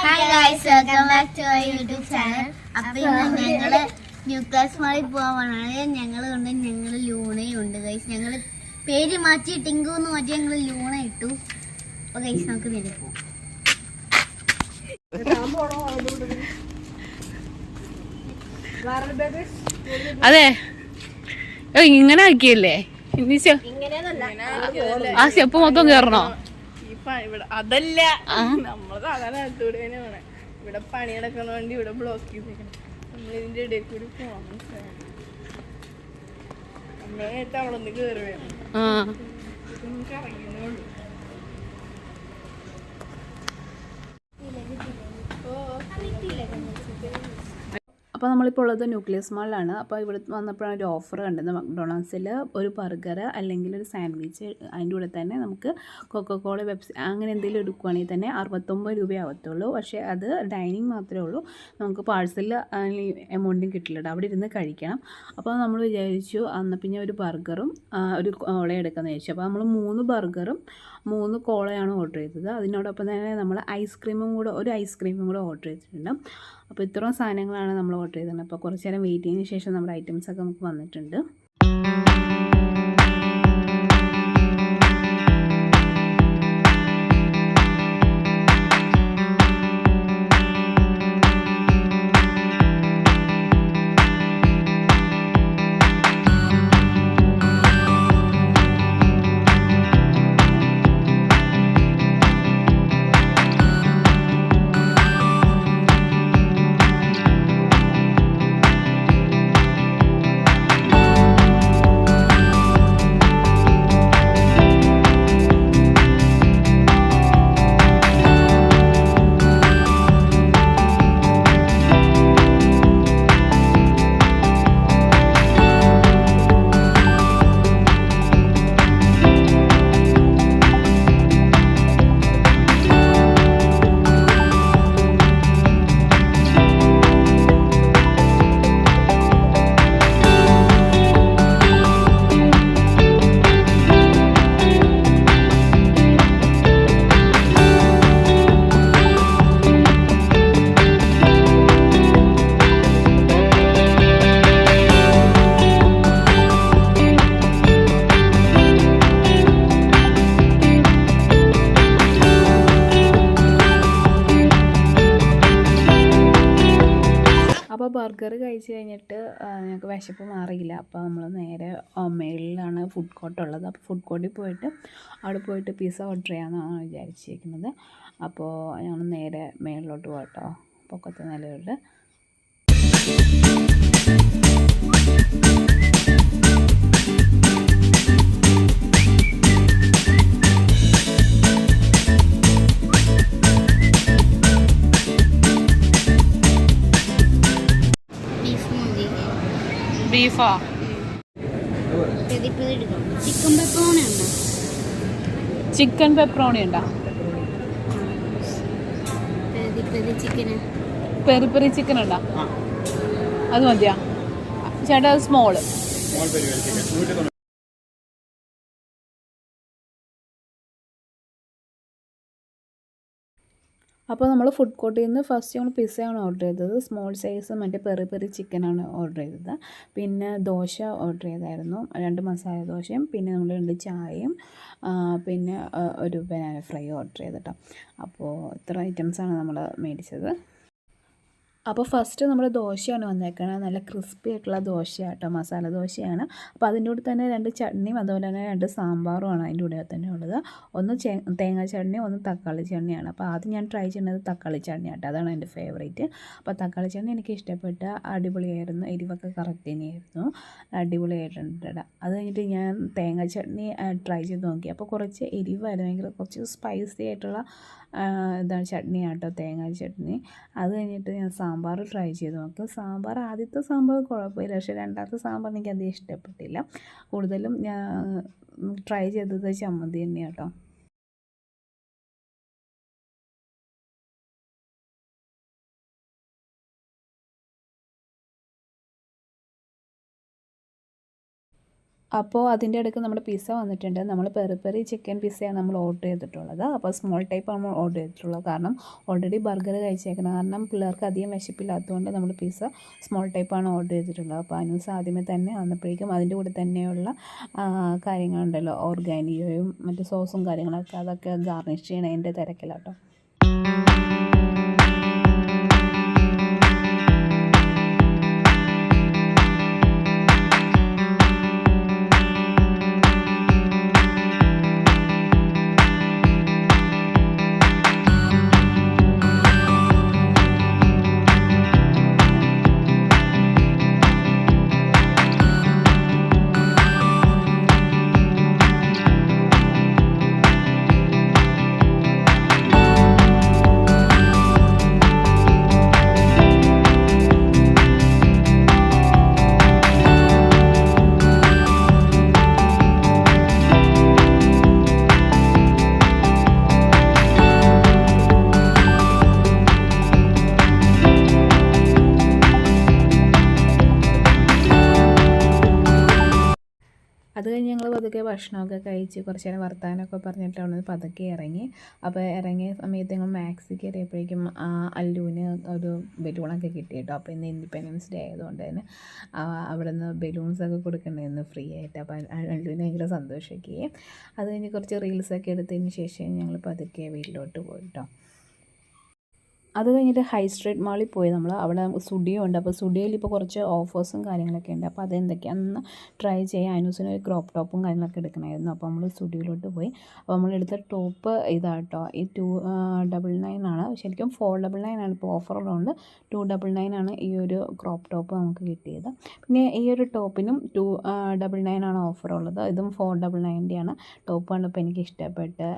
Hi guys welcome back to our YouTube channel അപ്പൊ ഇന്ന് ഞങ്ങൾ ന്യൂക്ലിയസ് മാളിൽ പോകാൻ ഞങ്ങൾ കൊണ്ട് ഞങ്ങൾ ലൂണയും ഉണ്ട് ഗൈസ് ഞങ്ങൾ പേര് മാറ്റി ടിങ്കു എന്ന് മാറ്റി ഞങ്ങൾ ലൂണ ഇട്ടു. അപ്പൊ ഗൈസ് നമുക്ക് നേരെ അതെ. ഇങ്ങനെ ആക്കിയല്ലേ? ആ സ്റ്റെപ്പ് മൊത്തം കേറണോ? ഇവിടെ അതല്ല. നമ്മൾ സാധാരണ അടുത്തൂടെ തന്നെ ഇവിടെ പണി നടക്കുന്ന വേണ്ടി ഇവിടെ ബ്ലോക്ക് ചെയ്തേക്കണം. നമ്മൾ ഇതിന്റെ ഇടയിൽ കൂടി പോവാൻ നമ്മളെ നേരത്തെ അവിടെ ഒന്ന് കയറി വേണം നമുക്ക് ഇറങ്ങിയേ ഉള്ളൂ. അപ്പോൾ നമ്മളിപ്പോൾ ഉള്ളത് ന്യൂക്ലിയസ് മാളിലാണ് അപ്പോൾ ഇവിടെ വന്നപ്പോഴാണ് ഒരു ഓഫർ കണ്ടത്. മക്ഡൊണാൾഡ്സിൽ ഒരു ബർഗർ അല്ലെങ്കിൽ ഒരു സാൻഡ്വിച്ച് അതിന്റെ കൂടെ തന്നെ നമുക്ക് കൊക്കോകോള വെബ്സൈ അങ്ങനെ എന്തെങ്കിലും എടുക്കുവാണെങ്കിൽ തന്നെ അറുപത്തൊമ്പത് രൂപയാവത്തുള്ളൂ. പക്ഷേ അത് ഡൈനിങ് മാത്രമേ ഉള്ളൂ. നമുക്ക് പാഴ്സലിൽ എമൗണ്ടും കിട്ടില്ല അവിടെ ഇരുന്ന് കഴിക്കണം. അപ്പോൾ നമ്മൾ വിചാരിച്ചു അന്ന് പിന്നെ ഒരു ബർഗറും ഒരു എടുക്കാമെന്ന് വിചാരിച്ചു. അപ്പോൾ നമ്മൾ മൂന്ന് ബർഗറും മൂന്ന് കോളയാണ് ഓർഡർ ചെയ്തത്. അതിനോടൊപ്പം തന്നെ നമ്മൾ ഐസ്ക്രീമും കൂടെ ഒരു ഐസ്ക്രീമും കൂടെ ഓർഡർ ചെയ്തിട്ടുണ്ട്. അപ്പോൾ ഇത്രയും സാധനങ്ങളാണ് നമ്മൾ ഓർഡർ ചെയ്തത് അപ്പോൾ കുറച്ച് നേരം വെയിറ്റ് ചെയ്തതിന് ശേഷം നമ്മുടെ ഐറ്റംസ് ഒക്കെ നമുക്ക് വന്നിട്ടുണ്ട്. ബർഗർ കഴിച്ച് കഴിഞ്ഞിട്ട് ഞങ്ങൾക്ക് വിശപ്പ് മാറിയില്ല. അപ്പോൾ നമ്മൾ നേരെ മേളിലാണ് ഫുഡ് കോർട്ട് ഉള്ളത്. അപ്പോൾ ഫുഡ് കോർട്ടിൽ പോയിട്ട് അവിടെ പോയിട്ട് പിസ്സ ഓർഡർ ചെയ്യാമെന്നാണ് വിചാരിച്ചിരിക്കുന്നത്. അപ്പോൾ ഞങ്ങൾ നേരെ മേളിലോട്ട് പോകട്ടോ പൊക്കത്തെ നിലയോട്ട് ബീഫാ? ചിക്കൻ പെപ്പറോണി ഉണ്ടോ? ചിക്കൻ പെപ്പറോണി ഉണ്ടോ? പെതിപ്പതി ചിക്കന്. പെരി പെരി ചിക്കൻ ഉണ്ടോ? അത് മതിയാ. ചേട്ടാ അത് സ്മോൾ അപ്പോൾ നമ്മൾ ഫുഡ് കോർട്ടിൽ നിന്ന് ഫസ്റ്റ് നമ്മൾ പിസ്സയാണ് ഓർഡർ ചെയ്തത്. സ്മോൾ സൈസ് മറ്റേ പെറി പെറി ചിക്കനാണ് ഓർഡർ ചെയ്തത്. പിന്നെ ദോശ ഓർഡർ ചെയ്തായിരുന്നു. രണ്ട് മസാല ദോശയും പിന്നെ നമ്മൾ രണ്ട് ചായയും പിന്നെ ഒരു ബനാന ഫ്രൈ ഓർഡർ ചെയ്തിട്ടോ. അപ്പോൾ ഇത്ര ഐറ്റംസാണ് നമ്മൾ മേടിച്ചത്. അപ്പോൾ ഫസ്റ്റ് നമ്മൾ ദോശയാണ് വന്നേക്കുന്നത് നല്ല ക്രിസ്പി ആയിട്ടുള്ള ദോശയാട്ടോ മസാല ദോശയാണ്. അപ്പോൾ അതിന്റെ കൂടെ തന്നെ രണ്ട് ചട്നിയും അതുപോലെ തന്നെ രണ്ട് സാമ്പാറുമാണ് അതിന്റെ കൂടെ തന്നെ ഉള്ളത്. ഒന്ന് തേങ്ങാ ചട്നി ഒന്ന് തക്കാളി ചട്നിയാണ്. അപ്പോൾ ആദ്യം ഞാൻ ട്രൈ ചെയ്യുന്നത് തക്കാളി ചട്നി ആട്ടോ അതാണ് എന്റെ ഫേവറേറ്റ്. അപ്പോൾ തക്കാളി ചട്നി എനിക്ക് ഇഷ്ടപ്പെട്ട അടിപൊളിയായിരുന്നു. എരിവൊക്കെ കറക്റ്റ് തന്നെയായിരുന്നു. അടിപൊളിയായിട്ടുണ്ട്. അത് കഴിഞ്ഞിട്ട് ഞാൻ തേങ്ങാ ചട്നി ട്രൈ ചെയ്ത് നോക്കി. അപ്പോൾ കുറച്ച് എരിവായിരുന്നു. കുറച്ച് സ്പൈസി ആയിട്ടുള്ള ഇതാണ് ചട്നി ആട്ടോ തേങ്ങാ ചട്നി. അത് കഴിഞ്ഞിട്ട് ഞാൻ സാമ്പാർ ട്രൈ ചെയ്ത്. നോക്കി സാമ്പാർ ആദ്യത്തെ സാമ്പാർ കുഴപ്പമില്ല. പക്ഷേ രണ്ടാമത്തെ സാമ്പാർ എനിക്ക് അധികം ഇഷ്ടപ്പെട്ടില്ല കൂടുതലും ഞാൻ ട്രൈ ചെയ്തത് ചമ്മന്തി തന്നെയാണ് അപ്പോൾ അതിന്റെ ഇടയ്ക്ക് നമ്മുടെ പിസ്സ വന്നിട്ടുണ്ട്. നമ്മൾ പെറി പെറി ചിക്കൻ പിസ്സയാണ് നമ്മൾ ഓർഡർ ചെയ്തിട്ടുള്ളത്. അപ്പോൾ സ്മോൾ ടൈപ്പ് നമ്മൾ ഓർഡർ ചെയ്തിട്ടുള്ളത്. കാരണം ഓൾറെഡി ബർഗർ കഴിച്ചേക്കണം കാരണം പിള്ളേർക്ക് അധികം വിശപ്പില്ലാത്തതുകൊണ്ട് നമ്മൾ പിസ്സ സ്മോൾ ടൈപ്പാണ് ഓർഡർ ചെയ്തിട്ടുള്ളത്. അപ്പോൾ അനൂസ് ആദ്യമേ തന്നെ വന്നപ്പോഴേക്കും അതിന്റെ കൂടെ തന്നെയുള്ള കാര്യങ്ങളുണ്ടല്ലോ. ഓർഗാനിയോയും മറ്റു സോസും കാര്യങ്ങളൊക്കെ അതൊക്കെ ഗാർണിഷ് ചെയ്യണതിന്റെ തിരക്കിലാട്ടോ. പതുക്കെ ഭക്ഷണമൊക്കെ കഴിച്ച് കുറച്ച് നേരം വർത്താനമൊക്കെ പറഞ്ഞിട്ടാണ് പതുക്കെ ഇറങ്ങി. അപ്പോൾ ഇറങ്ങിയ സമയത്ത് ഞങ്ങൾ മാക്സി കയറിയപ്പോഴേക്കും അല്ലുവിന് ഒരു ബലൂണൊക്കെ കിട്ടി കേട്ടോ. അപ്പോൾ ഇന്ന് ഇൻഡിപെൻഡൻസ് ഡേ ആയതുകൊണ്ട് തന്നെ അവിടെ നിന്ന് ബലൂൺസൊക്കെ കൊടുക്കണ്ടായിരുന്നു ഫ്രീ ആയിട്ട്. അപ്പോൾ അല്ലുവിന് ഭയങ്കര സന്തോഷിക്കുകയും അത് കഴിഞ്ഞ് കുറച്ച് റീൽസൊക്കെ എടുത്തതിന് ശേഷം ഞങ്ങൾ പതുക്കെ വീട്ടിലോട്ട് പോയി കേട്ടോ. അത് കഴിഞ്ഞിട്ട് ഹൈ സ്ട്രീറ്റ് മാളിൽ പോയി നമ്മൾ അവിടെ സ്റ്റുഡിയോ ഉണ്ട്. അപ്പോൾ സ്റ്റുഡിയോയിൽ ഇപ്പോൾ കുറച്ച് ഓഫേഴ്സും കാര്യങ്ങളൊക്കെ ഉണ്ട്. അപ്പോൾ അതെന്തൊക്കെയാണെന്ന് ട്രൈ ചെയ്യാൻ അനൂസിന് ഒരു ക്രോപ്പ് ടോപ്പും കാര്യങ്ങളൊക്കെ എടുക്കണമായിരുന്നു അപ്പോൾ നമ്മൾ സ്റ്റുഡിയോയിലോട്ട് പോയി. അപ്പോൾ നമ്മൾ എടുത്ത ടോപ്പ് ഇതാട്ടോ. ഈ ടു ഡബിൾ നയൻ ആണ്. ശരിക്കും ഫോർ ഡബിൾ നയൻ ആണ്. ഇപ്പോൾ ഓഫർ ഉള്ളതുകൊണ്ട് ടു ഡബിൾ നയൻ ആണ് ഈ ഒരു ക്രോപ്പ് ടോപ്പ് നമുക്ക് കിട്ടിയത്. പിന്നെ ഈ ഒരു ടോപ്പിനും ടു ഡബിൾ നയൻ ആണ് ഓഫർ ഉള്ളത്. ഇതും ഫോർ ഡബിൾ നയന്റെ ആണ്. ടോപ്പ് കണ്ടപ്പോൾ എനിക്ക് ഇഷ്ടപ്പെട്ട്